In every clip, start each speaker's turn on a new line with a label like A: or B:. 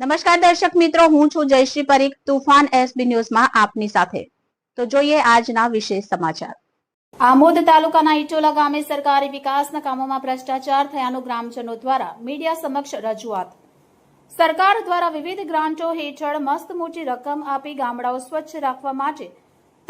A: નમસ્કાર દર્શક મિત્રો, હું છું જયશ્રી પરીખ, તુફાન એસબી ન્યૂઝમાં આપની સાથે. તો જોઈએ આજના વિશેષ સમાચાર. આમોદ તાલુકાના ઇટોલા ગામે સરકારી વિકાસના કામોમાં ભ્રષ્ટાચાર થયાનું ગ્રામજનો દ્વારા મીડિયા સમક્ષ રજૂઆત. સરકાર દ્વારા વિવિધ ગ્રાન્ટો હેઠળ મસ્ત મોટી રકમ આપી ગામડાઓ સ્વચ્છ રાખવા માટે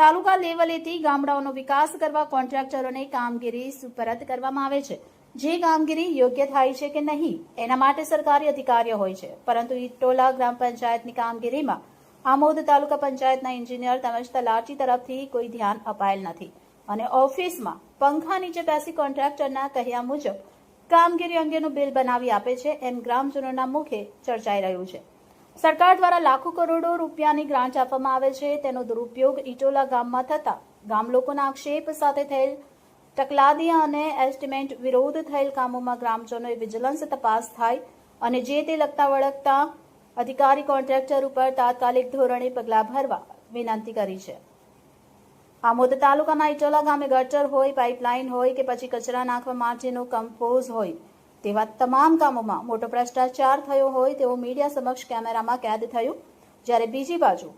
A: તાલુકા લેવલેથી ગામડાઓનો વિકાસ કરવા કોન્ટ્રાક્ટરોને કામગીરી સુપરત કરવામાં આવે છે. જે કામગીરી યોગ્ય થાય છે કે નહીં, એના માટે સરકારી અધિકારીઓ હોય છે. પરંતુ ઇટોલા ગ્રામ પંચાયતની કામગીરીમાં આમોદ તાલુકા પંચાયતના એન્જિનિયર તેમજ તલાટી તરફથી કોઈ ધ્યાન અપાયેલ નથી. અને ઓફિસમાં પંખા નીચે બેસી કોન્ટ્રાક્ટરના કહ્યા મુજબ કામગીરી અંગેનું બિલ બનાવી આપે છે એમ ગ્રામજનોના મુખે ચર્ચાઈ રહ્યું છે. સરકાર દ્વારા લાખો કરોડો રૂપિયાની ગ્રાન્ટ આપવામાં આવે છે. તેનો દુરુપયોગ ઇટોલા ગામમાં થતા ગામ લોકોના આક્ષેપ સાથે થયેલ ટકલાદી અને એસ્ટિમેન્ટ વિરોધ થયેલ કામોમાં ગ્રામજનોએ વિજિલન્સ તપાસ થાય અને જે તે લગતા વળગતા અધિકારી કોન્ટ્રાક્ટર ઉપર તાત્કાલિક ધોરણે પગલાં ભરવા વિનંતી કરી છે. આમોદ તાલુકાના ઇટોલા ગામે ગટર હોય, પાઇપલાઇન હોય કે પછી કચરા નાખવા માટેનો કમ્પોઝ હોય તેવા તમામ કામોમાં મોટો ભ્રષ્ટાચાર થયો હોય તેવું મીડિયા સમક્ષ કેમેરામાં કેદ થયું. જ્યારે બીજી બાજુ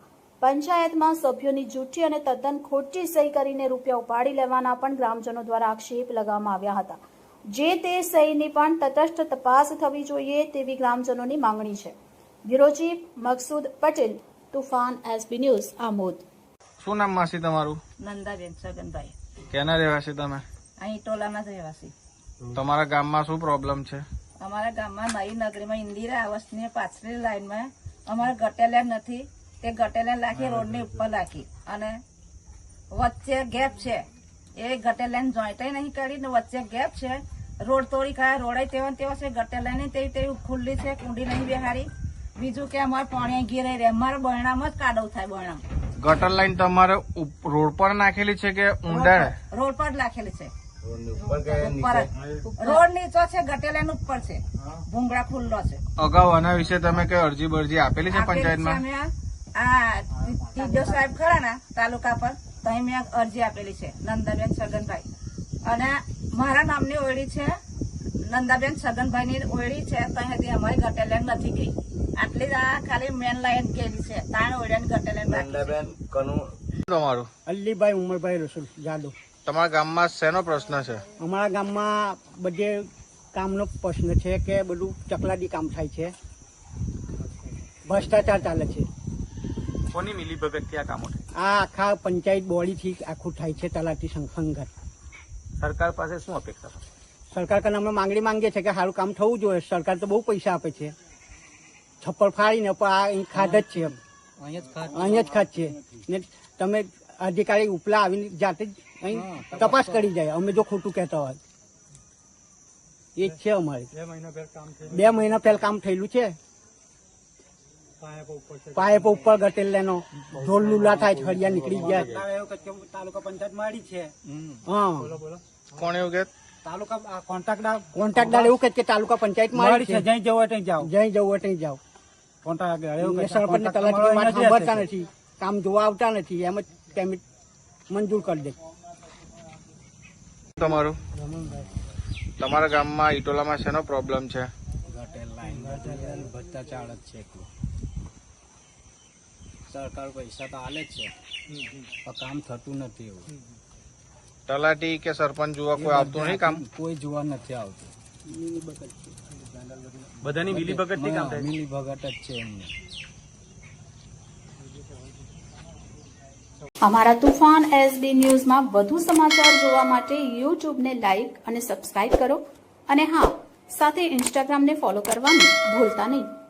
A: પંચાયતમાં સભ્યોની જૂઠી અને તદ્દન ખોટી સહી કરીને રૂપિયા ઉપાડી લેવાના પણ ગ્રામજનો દ્વારા આક્ષેપ લગાવવામાં આવ્યા હતા. જે તે સહીની પણ તટસ્થ તપાસ થવી જોઈએ તેવી ગ્રામજનોની માંગણી છે. Bureau chief Maqsood Patel Toofan SB news Amod.
B: શું નામ માસી તમારું?
C: નંદાબેન સગનભાઈ.
B: કેના રહેવાસી તમે?
C: અહીં ટોલાના રહેવાસી.
B: તમારા ગામમાં શું પ્રોબ્લેમ છે?
C: અમારા ગામમાં નવી નગરીમાં ઇન્દિરા આવાસની પાછલી લાઈનમાં અમારે ગટેલેન નથી. તે ગટેલેન લાખી રોડની ઉપર લાખી અને વચ્ચે ગેપ છે. એ ગટેલેન જોઈન્ટ નહીં કરી ને વચ્ચે ગેપ છે. રોડ તોડી ખાય રોડ તેવા તેવા છે. ગટેલેન તેવી તેવી ખુલ્લી છે કુંડી નહીં બેહારી. બીજું કે અમારે પાણી ઘેરાઈ રહે. અમારે બરણામાં જ કાદવ થાય બરણામ.
B: ગટર લાઈન તમારે રોડ પર નાખેલી છે કે ઊંડા
C: રોડ પર નાખેલી છે. રોડ નીચો? છે ગટેલેન ઉપર છે ભૂંગળા ખુલ્લો છે.
B: અગાઉ આના વિશે તમે કઈ અરજી બરજી આપેલી છે પંચાયતમાં?
C: આ ટીડીઓ સાહેબ ખરા ને તાલુકા પર તો મેં અરજી આપેલી છે નંદાબેન છગનભાઈ અને મારા નામની ઓળી છે નંદાબેન સગનભાઈ ની ઓળી છે ત્યાંથી અમારી ગટેલેન નથી ગઈ. આટલી જ આ ખાલી મેન લાઈન ગયેલી છે તાણ ઓયડાની ગટેલેન રાખી છે.
B: તમારું?
D: અલ્લીભાઈ ઉમરભાઈ રસુલ જાદવ.
B: તમારા ગામમાં શેનો પ્રશ્ન છે?
D: અમારા ગામમાં બધે કામનો પ્રશ્ન છે કે બધું ચકલાદી કામ થાય છે. ભ્રષ્ટાચાર ચાલે છે.
B: કોની મિલી ભગતથી આ કામો
D: આ આખા પંચાયત બોડીથી આખું થાય છે તલાટી સંઘ-
B: સરકાર પાસે શું અપેક્ષા
D: સરકાર કને અમે માંગણી માંગીએ છીએ કે સારું કામ થવું જોઈએ. સરકાર તો બહુ પૈસા આપે છે. છપ્પર ફાડીને પણ આ અહીં ખાદ જ છે અહીંયા જ ખાધ છે. ને તમે અધિકારી ઉપલા આવીને જાતે જ અહીં તપાસ કરી. જાય. અમે જો ખોટું કહેતા હોય. એ જ છે અમારે. બે મહિના પહેલા કામ થયેલું છે. પાઇપ ઉપર ગટેલ લેનો. ઢોલ લુલા થાય છે હળિયા નીકળી ગયા. તાલુકા પંચાયત મારી છે. હા.
B: કોણ એવું કે?
D: તાલુકા એવું કે તાલુકા પંચાયત મારી છે જઈ જવું ત્યાં જાઓ. જઈ જવું ત્યાં જાઓ. કોન્ટ્રાક્ટર સરપંચ તલાટી સાંભળતા નથી. કામ જોવા આવતા નથી. એમ જ પેમેન્ટ મંજૂર કરી દે.
B: તમારું? તમારા ગામમાં ઇટોલામાં શેનો પ્રોબ્લેમ છે?
D: ભ્રષ્ટાચાર જ છે સરકાર પૈસા તો આલે જ છે. પણ કામ થતું નથી એવું.
B: તલાટી કે સરપંચ જોવા કોઈ આવતું નહીં કામ?
D: કોઈ જોવા નથી આવતું.
B: બધાની મિલી ભગત
D: મિલી ભગત જ છે એમને.
A: અમારા તુફાન એસબી ન્યૂઝમાં વધુ સમાચાર જોવા માટે યુટ્યુબને લાઇક અને સબસ્ક્રાઇબ કરો. અને હા, સાથે ઇન્સ્ટાગ્રામને ફોલો કરવાનું ભૂલતા નહીં.